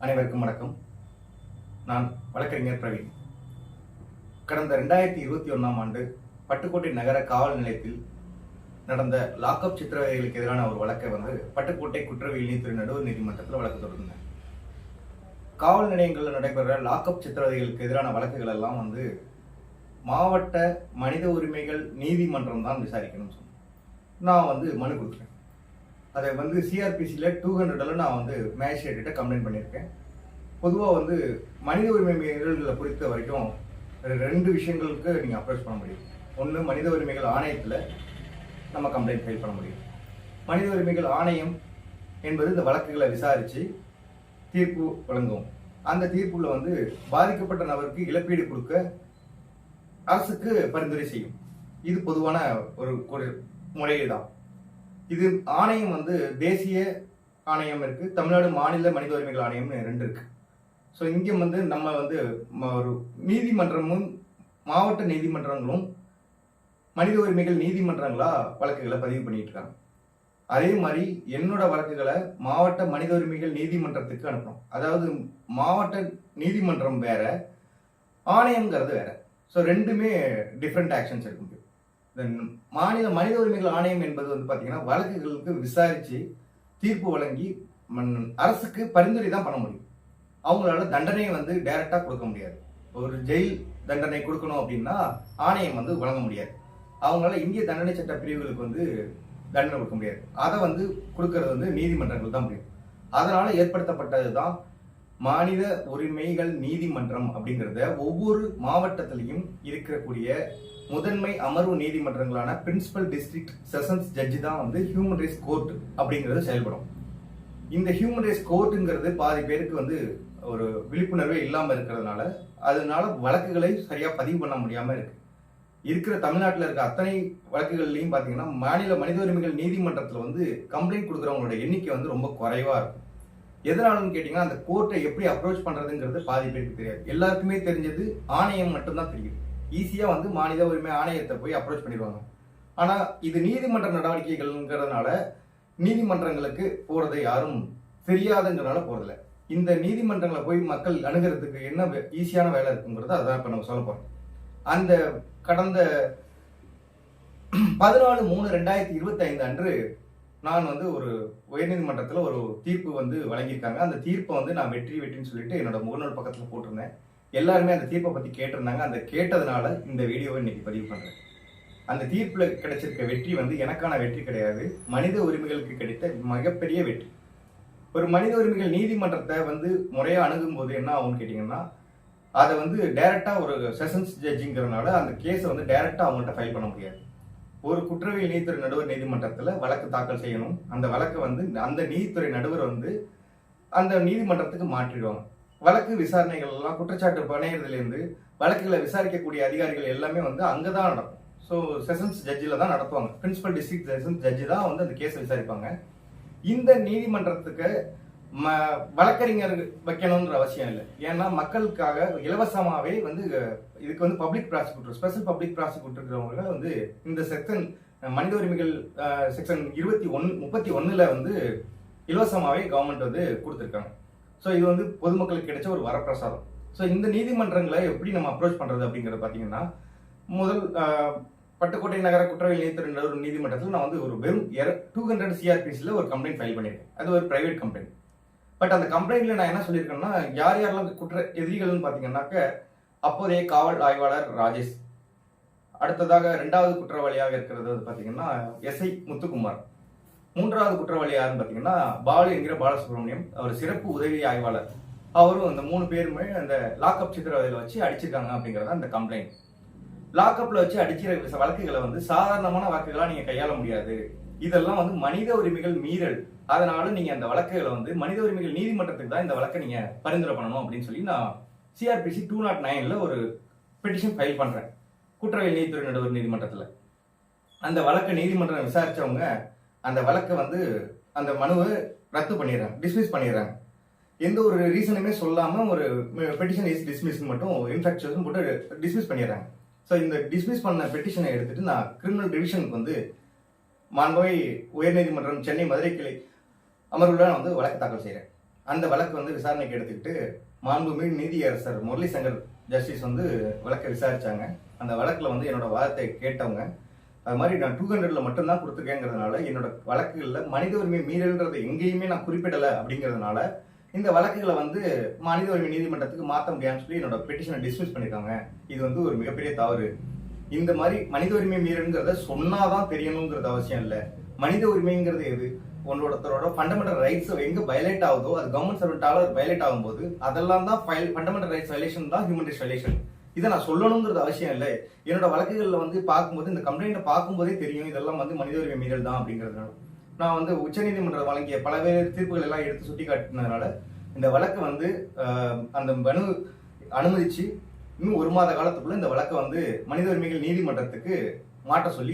அனைவருக்கும் வணக்கம். நான் வழக்கறிஞர் பிரவீன். கடந்த ரெண்டாயிரத்தி இருபத்தி ஒன்றாம் ஆண்டு பட்டுக்கோட்டை நகர காவல் நிலையத்தில் நடந்த லாக்அப் சித்திரவதைகளுக்கு எதிரான ஒரு வழக்கை வந்து பட்டுக்கோட்டை குற்றவியல் நீதித்துறை நடுவர் நீதிமன்றத்தில் வழக்கு தொடர்ந்தேன் காவல் நிலையங்களில் நடைபெற லாக்அப் சித்திரவதைகளுக்கு எதிரான வழக்குகள் எல்லாம் வந்து மாவட்ட மனித உரிமைகள் நீதிமன்றம் தான் விசாரிக்கணும்னு சொன்னேன் நான் வந்து மனு கொடுக்குறேன் அதை வந்து சிஆர்பிசியில் டூ ஹண்ட்ரடில் நான் வந்து மேஜிஸ்ட்ரேட்டிட்ட கம்ப்ளைண்ட் பண்ணியிருக்கேன். பொதுவாக வந்து மனித உரிமை மீறல்களை பொறுத்த வரைக்கும் ரெண்டு விஷயங்களுக்கு நீங்கள் அப்ரோச் பண்ண முடியும். ஒன்று மனித உரிமைகள் ஆணையத்தில் நம்ம கம்ப்ளைண்ட் ஃபைல் பண்ண முடியும். மனித உரிமைகள் ஆணையம் என்பது இந்த வழக்குகளை விசாரித்து தீர்ப்பு வழங்கும். அந்த தீர்ப்புல வந்து பாதிக்கப்பட்ட நபருக்கு இழப்பீடு கொடுக்க அரசுக்கு பரிந்துரை செய்யும். இது பொதுவான ஒரு ஒரு முறையே தான் இது ஆணையம் வந்து தேசிய ஆணையம் இருக்கு தமிழ்நாடு மாநில மனித உரிமைகள் ஆணையம்னு ரெண்டு இருக்கு. ஸோ இங்கே வந்து நம்ம வந்து ஒரு நீதிமன்றமும் மாவட்ட நீதிமன்றங்களும் மனித உரிமைகள் நீதிமன்றங்களா வழக்குகளை பதிவு பண்ணிட்டு இருக்காங்க அதே மாதிரி என்னோட வழக்குகளை மாவட்ட மனித உரிமைகள் நீதிமன்றத்துக்கு அனுப்பணும். அதாவது மாவட்ட நீதிமன்றம் வேற ஆணையம்ங்கிறது வேற. ஸோ ரெண்டுமே டிஃப்ரெண்ட் ஆக்ஷன்ஸ் எடுக்க முடியும் மாநில மனித உரிமைகள் ஆணையம் என்பது வந்து பார்த்தீங்கன்னா வழக்குகளுக்கு விசாரித்து தீர்ப்பு வழங்கி மன்- அரசுக்கு பரிந்துரை தான் பண்ண முடியும். அவங்களால தண்டனையை வந்து டைரக்டாக கொடுக்க முடியாது. ஒரு ஜெயில் தண்டனை கொடுக்கணும் அப்படின்னா ஆணையம் வந்து வழங்க முடியாது. அவங்களால இந்திய தண்டனை சட்ட பிரிவுகளுக்கு வந்து தண்டனை கொடுக்க முடியாது. அதை வந்து கொடுக்கறது வந்து நீதிமன்றங்கள் தான் முடியும். அதனால ஏற்படுத்தப்பட்டது தான் மாநில உரிமைகள் நீதிமன்றம் அப்படிங்கிறத ஒவ்வொரு மாவட்டத்திலையும் இருக்கக்கூடிய முதன்மை அமர்வு நீதிமன்றங்களான பிரின்சிபல் டிஸ்ட்ரிக்ட் செஷன்ஸ் ஜட்ஜி தான் வந்து ஹியூமன் ரைட்ஸ் கோர்ட் அப்படிங்கிறது செயல்படும். இந்த ஹியூமன் ரைட்ஸ் கோர்ட்டுங்கிறது பாதி பேருக்கு வந்து ஒரு விழிப்புணர்வே இல்லாமல் இருக்கிறதுனால அதனால வழக்குகளை சரியாக பதிவு பண்ண முடியாமல் இருக்கு. இருக்கிற தமிழ்நாட்டில் இருக்க அத்தனை வழக்குகள்லையும் பார்த்தீங்கன்னா மாநில மனித உரிமைகள் நீதிமன்றத்தில் வந்து கம்ப்ளைண்ட் கொடுக்குறவங்களோட எண்ணிக்கை வந்து ரொம்ப குறைவாக இருக்கும். எதனாலும் கேட்டிங்கன்னா அந்த கோர்ட்டை எப்படி அப்ரோச் பண்ணுறதுங்கிறது பாதி பேருக்கு தெரியாது. எல்லாருக்குமே தெரிஞ்சது ஆணையம் மட்டும்தான் தெரியும். ஈஸியாக வந்து மாநில உரிமை ஆணையத்தை போய் அப்ரோச் பண்ணிடுவாங்க. ஆனால் இது நீதிமன்ற நடவடிக்கைகள்ங்கிறதுனால நீதிமன்றங்களுக்கு போகிறத யாரும் தெரியாதுங்கிறனால போகிறதில்ல இந்த நீதிமன்றங்களை போய் மக்கள் அணுகிறதுக்கு என்ன வே- ஈஸியான வேலை இருக்குங்கிறது அதான் இப்போ நம்ம சொல்ல போகிறோம் அந்த கடந்த பதினாலு மூணு ரெண்டாயிரத்தி இருபத்தைந்து அன்று நான் வந்து ஒரு உயர்நீதிமன்றத்தில் ஒரு தீர்ப்பு வந்து வழங்கியிருக்காங்க. அந்த தீர்ப்பை வந்து நான் வெற்றி வெற்றின்னு சொல்லிட்டு என்னோட முகநூல் பக்கத்தில் போட்டிருந்தேன். எல்லாருமே அந்த தீர்ப்பை பற்றி கேட்டிருந்தாங்க. அந்த கேட்டதுனால இந்த வீடியோவை இன்னைக்கு பதிவு பண்ணுறேன் அந்த தீர்ப்பில் கிடைச்சிருக்க வெற்றி வந்து எனக்கான வெற்றி கிடையாது. மனித உரிமைகளுக்கு கிடைத்த மிகப்பெரிய வெற்றி. ஒரு மனித உரிமைகள் நீதிமன்றத்தை வந்து முறையாக அணுகும் போது என்ன ஆகும்னு கேட்டிங்கன்னா அதை வந்து டைரெக்டாக ஒரு செஷன்ஸ் ஜட்ஜிங்கிறதுனால அந்த கேஸை வந்து டைரெக்டாக அவங்கள்ட்ட ஃபைல் பண்ண முடியாது. ஒரு குற்றவியல் நீதித்துறை நடுவர் நீதிமன்றத்தில் வழக்கு தாக்கல் செய்யணும். அந்த வழக்கை வந்து அந்த நீதித்துறை நடுவர் வந்து அந்த நீதிமன்றத்துக்கு மாற்றிடுவாங்க. வழக்கு விசாரணைகள் எல்லாம் குற்றச்சாட்டு பணையிறதுலேருந்து வழக்குகளை விசாரிக்கக்கூடிய அதிகாரிகள் எல்லாமே வந்து அங்கே தான் நடக்கும். ஸோ செஷன்ஸ் ஜட்ஜில் தான் நடத்துவாங்க. பிரின்சிபல் டிஸ்ட்ரிக்ட் செஷன்ஸ் ஜட்ஜி தான் வந்து அந்த கேஸை விசாரிப்பாங்க. இந்த நீதிமன்றத்துக்கு ம வழக்கறிஞர் வைக்கணுன்ற அவசியம் இல்லை. ஏன்னா மக்களுக்காக இலவசமாகவே வந்து இதுக்கு வந்து பப்ளிக் ப்ராசிக்யூட்டர் ஸ்பெஷல் பப்ளிக் ப்ராசிக்யூட்டர்ங்கிறவங்க வந்து இந்த செக்ஷன் மனித உரிமைகள் செக்ஷன் இருபத்தி ஒன் முப்பத்தி ஒன்றில் வந்து இலவசமாகவே கவர்மெண்ட் வந்து கொடுத்துருக்காங்க. ஸோ இது வந்து பொதுமக்களுக்கு கிடைச்ச ஒரு வரப்பிரசாதம். ஸோ இந்த நீதிமன்றங்களை எப்படி நம்ம அப்ரோச் பண்ணுறது அப்படிங்கிறத பார்த்தீங்கன்னா முதல் பட்டுக்கோட்டை நகர குற்றவியல் நீதித்துறை ஒரு நீதிமன்றத்தில் நான் வந்து ஒரு வெறும் டூ ஹண்ட்ரட் சிஆர்பிஸில் ஒரு கம்ப்ளைண்ட் ஃபைல் பண்ணியிருக்கேன் அது ஒரு பிரைவேட் கம்ப்ளைண்ட் பட் அந்த கம்ப்ளைண்ட்ல நான் என்ன சொல்லியிருக்கேன்னா யார் யாரெல்லாம் குற்ற எதிரிகள்னு பார்த்தீங்கன்னாக்க அப்போதைய காவல் ஆய்வாளர் ராஜேஷ். அடுத்ததாக ரெண்டாவது குற்றவாளியாக இருக்கிறது வந்து பார்த்தீங்கன்னா எஸ்ஐ முத்துக்குமார். மூன்றாவது குற்றவாளி யாருன்னு பார்த்தீங்கன்னா பாலு என்கிற பாலசுப்ரமணியம் அவர் சிறப்பு உதவி ஆய்வாளர். அவரும் அந்த மூணு பேருமே அந்த லாக்அப் சித்திரவதையில் வச்சு அடிச்சிருக்காங்க அப்படிங்கிறத அந்த கம்ப்ளைண்ட் லாக்அப்ல வச்சு அடிக்கிற வழக்குகளை வந்து சாதாரணமான வழக்குகளாக நீங்கள் கையாள முடியாது. இதெல்லாம் வந்து மனித உரிமைகள் மீறல். அதனால நீங்கள் அந்த வழக்குகளை வந்து மனித உரிமைகள் நீதிமன்றத்துக்கு தான் இந்த வழக்கை நீங்கள் பரிந்துரை பண்ணணும் அப்படின்னு சொல்லி நான் சிஆர்பிசி டூ நாட் நைனில் ஒரு பெட்டிஷன் ஃபைல் பண்ணுறேன் குற்றவியல் நீதித்துறை நடுவர் நீதிமன்றத்தில். அந்த வழக்கை நீதிமன்றம் விசாரிச்சவங்க அந்த வழக்கை வந்து அந்த மனுவை ரத்து பண்ணிடுறாங்க டிஸ்மிஸ் பண்ணிடுறாங்க. எந்த ஒரு ரீசனுமே சொல்லாம ஒரு பெட்டிஷன் இஸ் டிஸ்மிஸ் மட்டும் இன்ஃபெக்ஷன் போட்டு டிஸ்மிஸ் பண்ணிடுறாங்க. ஸோ இந்த டிஸ்மிஸ் பண்ண பெட்டிஷனை எடுத்துட்டு நான் கிரிமினல் டிவிஷனுக்கு வந்து மாண்பவை உயர்நீதிமன்றம் சென்னை மதுரை கிளை அமர்வுல நான் வந்து வழக்கு தாக்கல் செய்கிறேன் அந்த வழக்கு வந்து விசாரணைக்கு எடுத்துக்கிட்டு மாண்புமிகு நீதியரசர் முரளிசங்கர் ஜஸ்டிஸ் வந்து வழக்கை விசாரிச்சாங்க. அந்த வழக்கில் வந்து என்னோட வாதத்தை கேட்டவங்க அது மாதிரி நான் டூ ஹண்ட்ரட்ல மட்டும்தான் கொடுத்துருக்கேங்கிறதுனால என்னோட வழக்குகளில் மனித உரிமை மீறல்ன்றது எங்கேயுமே நான் குறிப்பிடலை அப்படிங்கிறதுனால இந்த வழக்குகளை வந்து மனித உரிமை நீதிமன்றத்துக்கு மாற்ற முடியாதுன்னு சொல்லி என்னோட பெட்டிஷனை டிஸ்மிஸ் பண்ணியிருக்காங்க இது வந்து ஒரு மிகப்பெரிய தவறு. இந்த மாதிரி மனித உரிமை மீறல்ங்கிறத சொன்னாதான் தெரியணுங்கிறது அவசியம் இல்லை. மனித உரிமைங்கிறது எது? உன்னோடத்தரோட ஃபண்டமெண்டல் ரைட்ஸ் எங்க வயலேட் ஆகுதோ அது கவர்மெண்ட் சர்வெண்டால வயலேட் ஆகும்போது அதெல்லாம் தான் ஃபண்டமெண்டல் ரைட்ஸ் வயலேஷன் தான் ஹியூமன் ரைட்ஸ் வயலேஷன் இதை நான் சொல்லணுங்கிறது அவசியம் இல்லை. என்னோட வழக்குகளில் வந்து பார்க்கும்போது இந்த கம்ப்ளைண்ட்டை பார்க்கும்போதே தெரியும் இதெல்லாம் வந்து மனித உரிமை மீறல் தான் அப்படிங்கிறதுனால. நான் வந்து உச்சநீதிமன்றம் வழங்கிய பலவேறு தீர்ப்புகள் எல்லாம் எடுத்து சுட்டி காட்டினதுனால இந்த வழக்கு வந்து அந்த மனு அனுமதிச்சு இன்னும் ஒரு மாத காலத்துக்குள்ள இந்த வழக்கை வந்து மனித உரிமைகள் நீதிமன்றத்துக்கு மாற்ற சொல்லி